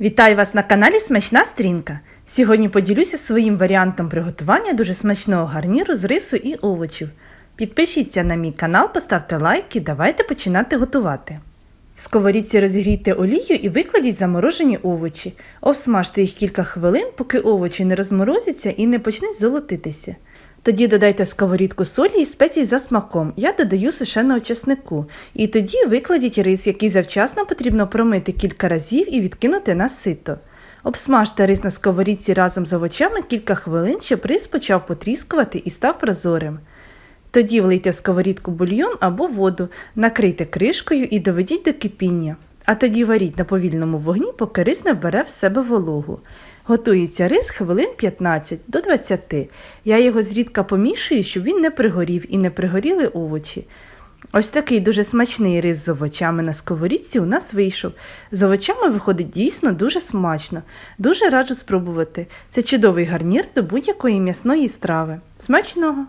Вітаю вас на каналі Смачна Стрінка. Сьогодні поділюся своїм варіантом приготування дуже смачного гарніру з рису і овочів. Підпишіться на мій канал, поставте лайк і давайте починати готувати. В сковорідці розігрійте олію і викладіть заморожені овочі. Обсмажте їх кілька хвилин, поки овочі не розморозяться і не почнуть золотитися. Тоді додайте в сковорідку солі і спецій за смаком. Я додаю сушеного чеснику. І тоді викладіть рис, який завчасно потрібно промити кілька разів і відкинути на сито. Обсмажте рис на сковорідці разом з овочами кілька хвилин, щоб рис почав потріскувати і став прозорим. Тоді влийте в сковорідку бульйон або воду, накрийте кришкою і доведіть до кипіння. А тоді варіть на повільному вогні, поки рис не вбере в себе вологу. Готується рис хвилин 15 до 20. Я його зрідка помішую, щоб він не пригорів і не пригоріли овочі. Ось такий дуже смачний рис з овочами на сковорідці у нас вийшов. З овочами виходить дійсно дуже смачно. Дуже раджу спробувати. Це чудовий гарнір до будь-якої м'ясної страви. Смачного!